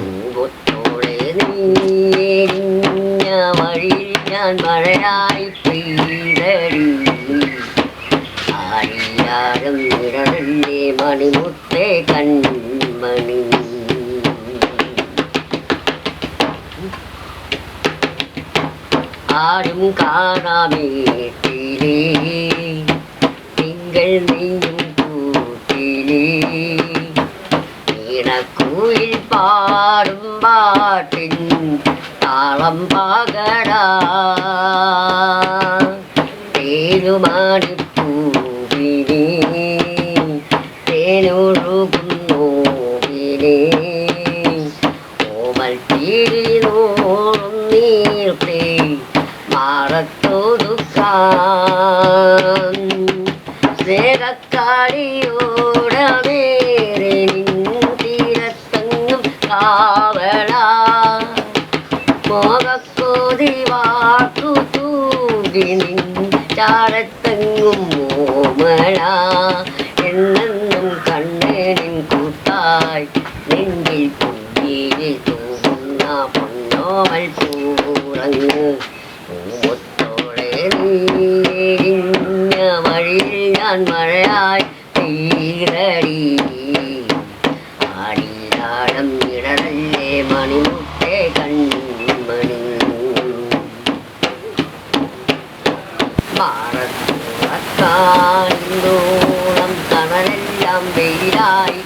തൂവത്തോടെ നീഞ്ഞ വഴിയിൽ ഞാൻ മഴയായി പെയ്തടി ആരിയാരം നിഴലല്ലേ മണിമുത്തേ കൺമണി. ആരും കാണാമേ തിങ്കൾ പാടും പാട്ടിൻ താളം പകടാ. തേനുമാടിപ്പൂവിനെ തേനൊഴുകുന്നോവിനെ. ഓമൽ തീരി നോറും നീർത്തേ മാറത്തൊതുക്കാൻ സ്നേഹക്കാരിയോടമേറെ ചാരത്തെങ്ങും ഓമള എന്നെന്നും കണ്ണേനിൻ കൂട്ടായി നെഞ്ചിൽ പുഞ്ചിരി തൂകുന്ന പൊന്നോമൽ പൂറങ്ങ് പൂമൊത്തോടെ നീരിഞ്ഞ വഴിയിൽ ഞാൻ മഴയായി തീരടി ആടിയാടം ഇടറല്ലേ മണിമുട്ടേ കൺമണി മാറത്തോളം തണലെല്ലാം വെയിലായി